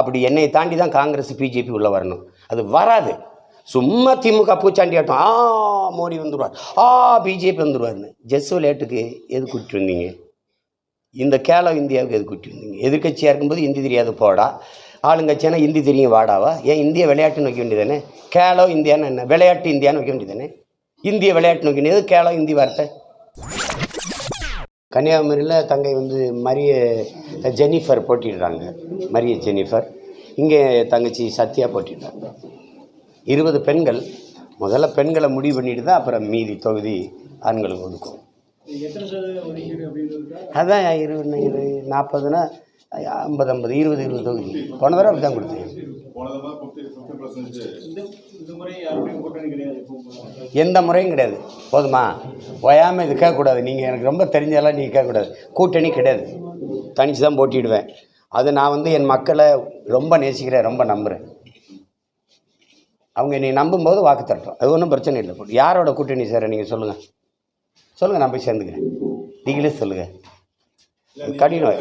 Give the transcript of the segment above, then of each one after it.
அப்படி என்னை தாண்டி தான் காங்கிரஸ் பிஜேபி உள்ளே வரணும். அது வராது. சும்மா திமுக பூச்சாண்டி ஆட்டம். ஆ மோடி வந்துடுவார் ஆ பிஜேபி வந்துடுவார்னு ஜெஸ் விளையாட்டுக்கு எது கூப்பிட்டு வந்தீங்க? இந்த கேலோ இந்தியாவுக்கு எது கூட்டி வந்தீங்க? எதிர்கட்சியாக இருக்கும்போது இந்தி தெரியாது போடா. ஆளுங்கட்சியானா இந்தி தெரியும் வாடாவா? ஏன் இந்திய விளையாட்டுன்னு வைக்க வேண்டியதானே கேலோ இந்தியான்னு என்ன? விளையாட்டு இந்தியான்னு வைக்க வேண்டியதானே இந்திய விளையாட்டு நோக்கி வேண்டியது கேலோ இந்தி வார்த்தை. கன்னியாகுமரியில் தங்கை வந்து மரிய ஜெனிஃபர் போட்டிடுறாங்க. Maria Jennifer. இங்கே தங்கச்சி சத்யா போட்டிடுறாங்க. இருபது பெண்கள். முதல்ல பெண்களை முடிவு பண்ணிட்டு தான் அப்புறம் மீதி தொகுதி ஆண்களுக்கு ஒதுக்கும். அதான் இருபது இரு நாற்பதுனா ஐம்பது ஐம்பது இருபது இருபது தொகுதி. போன தடவை அப்படி தான் கொடுத்தேன். போன தடவை ஃபிஃப்டி ஃபிஃப்டி பர்சன்டேஜ் இந்த இந்த முறை யாருடையும் கூட்டணி கிடையாது இப்போ எந்த முறையும் கிடையாது. போதுமா? ஓயாமல் இது கேட்கக்கூடாது. நீங்கள் எனக்கு ரொம்ப தெரிஞ்சதெல்லாம் நீங்கள் கேட்கக்கூடாது. கூட்டணி கிடையாது. தனிச்சு தான் போட்டிடுவேன் அது நான் வந்து என் மக்களை ரொம்ப நேசிக்கிறேன் ரொம்ப நம்புகிறேன் அவங்க என்னை நம்பும்போது வாக்கு தட்டுறோம் அது ஒன்றும் பிரச்சனை இல்லை. யாரோட கூட்டணி சார் நீங்கள் சொல்லுங்கள் சொல்லுங்கள் நான் போய் சேர்ந்துக்கிறேன். நீங்களே சொல்லுங்கள் கடினம்.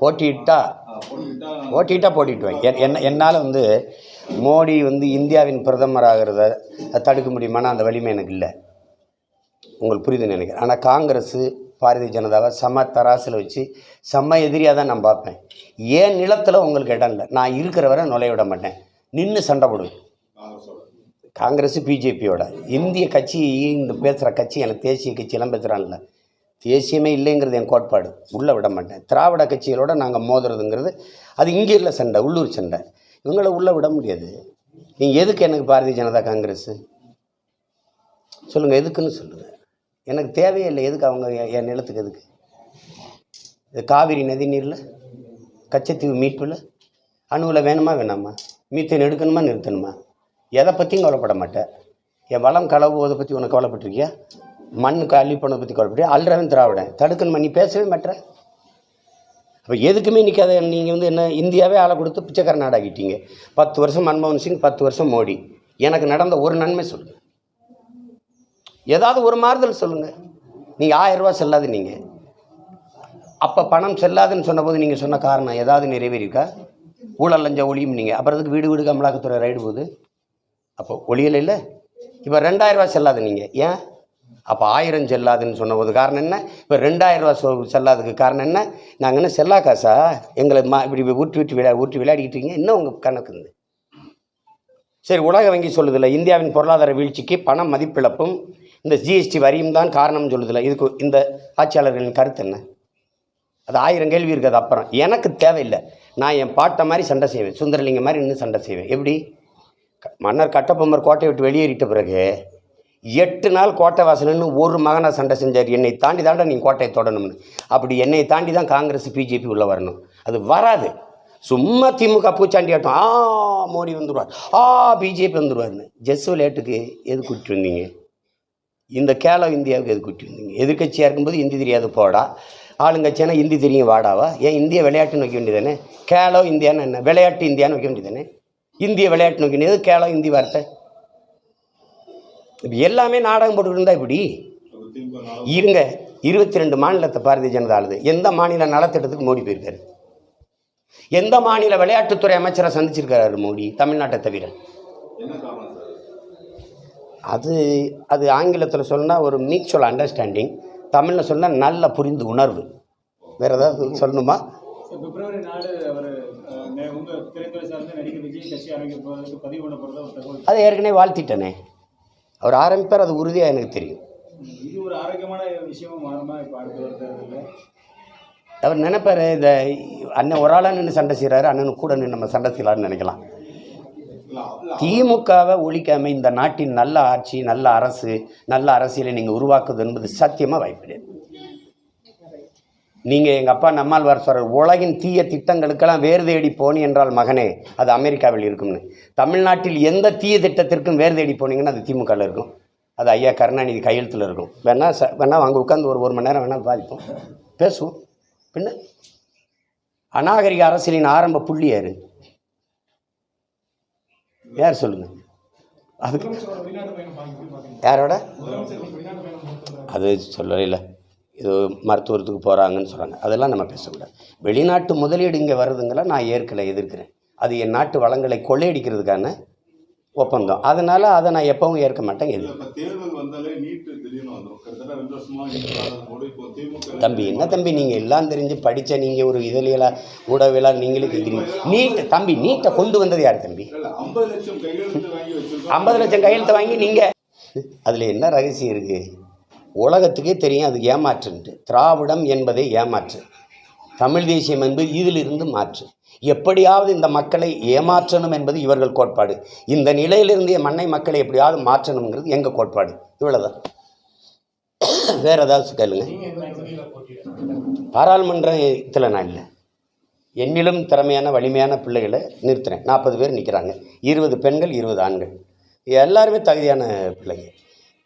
போட்டியிட்டா ஓட்டிட்டா போட்டிட்டுவேன் என் என்ன என்னால் வந்து மோடி வந்து இந்தியாவின் பிரதமர் ஆகிறத தடுக்க முடியுமானா அந்த வலிமை எனக்கு இல்லை. உங்களுக்கு புரியுதுன்னு நினைக்கிறேன். ஆனால் காங்கிரஸு பாரதிய ஜனதாவை சம தராசில் வச்சு செம்ம எதிரியாக தான் நான் பார்ப்பேன். ஏன் நிலத்தில் உங்களுக்கு இடம் இல்லை? நான் இருக்கிற வரை நுழைய விட மாட்டேன். நின்று சண்டை போடுவேன். காங்கிரஸ் பிஜேபியோட. இந்திய கட்சி இந்த பேசுகிற கட்சி எனக்கு தேசிய கட்சியெல்லாம் பேசுகிறான்ல தேசியமே இல்லைங்கிறது என் கோட்பாடு. உள்ளே விட மாட்டேன். திராவிட கட்சிகளோட நாங்கள் மோதுறதுங்கிறது அது இங்கே இல்லை சண்டை உள்ளூர் சண்டை. இவங்களை உள்ளே விட முடியாது. நீங்கள் எதுக்கு எனக்கு பாரதிய ஜனதா காங்கிரஸ்? சொல்லுங்கள் எதுக்குன்னு சொல்லுங்கள் எனக்கு தேவையே இல்லை. எதுக்கு அவங்க என் என் நிலத்துக்கு எதுக்கு? இது காவிரி நதி நீரில் கச்சத்தீவு மீட்பில் அணுவில் வேணுமா வேணாமா? மீத்தேன் எடுக்கணுமா நிறுத்தணுமா? எதை பற்றியும் கவலைப்பட மாட்டேன். என் வளம் கலவுவதை பற்றி உனக்கு கவலைப்பட்டிருக்கியா? மண் அள்ளி போனதை பற்றி கவலைப்பட்டியா? அல்றவன் திராவிடன். தடுக்கணுமா நீ பேசவே மாட்டேற அப்போ எதுக்குமே நிற்காத நீங்கள் வந்து என்ன இந்தியாவே ஆளை கொடுத்து பிச்சைக்கார நாடாகிட்டீங்க பத்து வருஷம் மன்மோகன் சிங் பத்து வருஷம் மோடி. எனக்கு நடந்த ஒரு நன்மை சொல்லுங்கள் ஏதாவது ஒரு மாறுதல் சொல்லுங்கள் நீங்கள் ஆயிரம் செல்லாது நீங்கள் அப்போ பணம் செல்லாதுன்னு சொன்னபோது நீங்கள் சொன்ன காரணம் ஏதாவது நிறைவேறியிருக்கா? ஊழல் லஞ்ச ஒளியும் நீங்கள் அப்புறத்துக்கு வீடு வீடு அமலாக்கத்துறை ரைடு போகுது? அப்போ ஒளியல் இல்லை? இப்போ ரெண்டாயிரம் செல்லாது நீங்கள் ஏன்? அப்போ ஆயிரம் செல்லாதுன்னு சொன்னபோது காரணம் என்ன? இப்போ ரெண்டாயிரரூவா சொ செல்லாததுக்கு காரணம் என்ன? நாங்கள் என்ன செல்லா காசா? எங்களை மா இப்படி ஊற்றி விட்டு விளையா ஊற்றி விளையாடிக்கிட்டு இருக்கீங்க. இன்னும் உங்கள் கணக்கு இருந்து சரி உலக வங்கி சொல்லுதில்ல இந்தியாவின் பொருளாதார வீழ்ச்சிக்கு பண மதிப்பிழப்பும் இந்த ஜிஎஸ்டி வரியும் தான் காரணம்னு சொல்லுதில்ல. இதுக்கு இந்த ஆட்சியாளர்களின் கருத்து என்ன? அது ஆயிரம் கேள்வி இருக்குது அப்புறம். எனக்கு தேவையில்லை. நான் என் பாட்டை மாதிரி சண்டை செய்வேன். சுந்தரலிங்க மாதிரி இன்னும் சண்டை செய்வேன். எப்படி? மன்னர் கட்டபொம்மர் கோட்டை விட்டு வெளியேறிட்ட பிறகு எட்டு நாள் கோட்டை வாசல்னு ஒரு மகனை சண்டை செஞ்சார். என்னை தாண்டி தாண்டா நீங்கள் கோட்டையை தொடணும்னு. அப்படி என்னை தாண்டி தான் காங்கிரஸ் பிஜேபி உள்ளே வரணும். அது வராது. சும்மா திமுக பூச்சாண்டி ஆட்டம். ஆ மோடி வந்துடுவார் ஆ பிஜேபி வந்துடுவார்னு ஜெஸ் விளையாட்டுக்கு எது கூப்பிட்டு வந்தீங்க? இந்த கேலோ இந்தியாவுக்கு எது கூட்டி வந்தீங்க? எதிர்கட்சியாக இருக்கும்போது இந்தி தெரியாது போடா. ஆளுங்கட்சியானா இந்தி தெரியும் வாடாவா? ஏன் இந்திய விளையாட்டுன்னு வைக்க வேண்டியதானே கேலோ இந்தியான்னு என்ன? விளையாட்டு இந்தியான்னு வைக்க வேண்டியதானே இந்திய விளையாட்டு வைக்க எது கேலோ இந்தி வார்த்தை? இப்போ எல்லாமே நாடகம் போட்டுக்கிட்டு இருந்தால் இப்படி? இருங்க இருபத்தி ரெண்டு மாநிலத்தை பாரதிய ஜனதா ஆளுது. எந்த மாநில நலத்திட்டத்துக்கு மோடி போயிருக்காரு? எந்த மாநில விளையாட்டுத்துறை அமைச்சரை சந்திச்சிருக்காரு மோடி தமிழ்நாட்டை தவிர? அது அது ஆங்கிலத்தில் சொன்னால் ஒரு மியூச்சுவல் அண்டர்ஸ்டாண்டிங் தமிழில் சொன்னால் நல்ல புரிந்து உணர்வு. வேறு ஏதாவது சொல்லணுமா? பிப்ரவரி நாலு அவர் உங்கள் திரைத்துறை சார்ந்த நடிகர் விஜய் கட்சி ஆரம்பிக்க போகிறதுக்கு பதிவு பண்ண போகிறதா ஒரு தகவல். அதை ஏற்கனவே வாழ்த்திட்டனே. அவர் ஆரம்பிப்பார் அது உறுதியாக எனக்கு தெரியும். இது ஒரு ஆரோக்கியமான விஷயமா மாறுமா இப்போ அடுத்த ஒரு தேர்தலில் அவர் நினைப்பாரு இந்த அண்ணன் ஒரு ஆளாக நின்று சண்டை செய்கிறாரு அண்ணனுக்கு கூட நின்று நம்ம சண்டை செய்யலாம்னு நினைக்கலாம். திமுகவை ஒழிக்காம இந்த நாட்டின் நல்ல ஆட்சி நல்ல அரசு நல்ல அரசியலை நீங்கள் உருவாக்குவது என்பது சத்தியமாக வாய்ப்பு கிடையாது நீங்கள் எங்கள் அப்பா நம்மாழ்வார் சொல்கிற உலகின் தீய திட்டங்களுக்கெல்லாம் வேறு தேடி போனி என்றால் மகனே அது அமெரிக்காவில் இருக்கும்னு. தமிழ்நாட்டில் எந்த தீய திட்டத்திற்கும் வேறு தேடி போனீங்கன்னா அது திமுகவில் இருக்கும். அது ஐயா கருணாநிதி கையெழுத்தில் இருக்கும். வேணா ச வேணா அங்கே உட்காந்து ஒரு ஒரு மணி நேரம் வேணால் பாதிப்போம் பேசுவோம். பின்ன? அநாகரிக அரசியலின் ஆரம்ப புள்ளி யாரு? யார் சொல்லுங்கள் அதுக்கு யாரோட? அது சொல்லவே இல்லை. இது மருத்துவத்துக்கு போகிறாங்கன்னு சொல்கிறாங்க அதெல்லாம் நம்ம பேசக்கூடாது. வெளிநாட்டு முதலீடு இங்கே வருதுங்களா? நான் ஏற்கலை எதிர்க்கிறேன். அது என் நாட்டு வளங்களை கொள்ளையடிக்கிறதுக்கான ஒப்பந்தம். அதனால் அதை நான் எப்பவும் ஏற்க மாட்டேன் எது நீட்டு தம்பி என்ன தம்பி நீங்கள் எல்லாம் தெரிஞ்சு படித்த நீங்கள் ஒரு இதழியலா ஊடகவியலாளர் நீங்களே கேட்குறீங்க நீட் தம்பி நீட்டை கொண்டு வந்தது யார் தம்பி? ஐம்பது லட்சம் கையெழுத்து வாங்கி நீங்கள் அதில் என்ன ரகசியம் இருக்குது உலகத்துக்கே தெரியும் அது ஏமாற்றுன்ட்டு. திராவிடம் என்பதே ஏமாற்று. தமிழ் தேசியம் என்பது இதிலிருந்து மாற்று. எப்படியாவது இந்த மக்களை ஏமாற்றணும் என்பது இவர்கள் கோட்பாடு. இந்த நிலையிலிருந்து என் மண்ணை மக்களை எப்படியாவது மாற்றணுங்கிறது எங்கள் கோட்பாடு? இவ்வளோதான் வேறு ஏதாவது கேளுங்க. பாராளுமன்றத்தில் நான் இல்லை. என்னிலும் திறமையான வலிமையான பிள்ளைகளை நிறுத்துறேன். நாற்பது பேர் நிற்கிறாங்க இருபது பெண்கள் இருபது ஆண்கள். எல்லாருமே தகுதியான பிள்ளைங்க.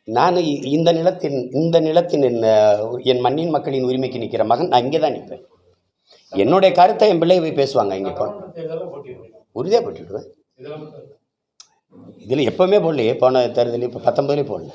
நான் இந்த நிலத்தின் இந்த நிலத்தின் என் மண்ணின் மக்களின் உரிமைக்கு நிற்கிற மகன் நான் இங்கே தான் நிற்பேன். என்னுடைய கருத்தை என் பிள்ளை போய் பேசுவாங்க இங்கே போ. உறுதியாக போட்டுவிடுவேன் இதில் எப்போவுமே போடலையே போன தேர்தலில் இப்போ பத்தொம்பதுலேயே போடல.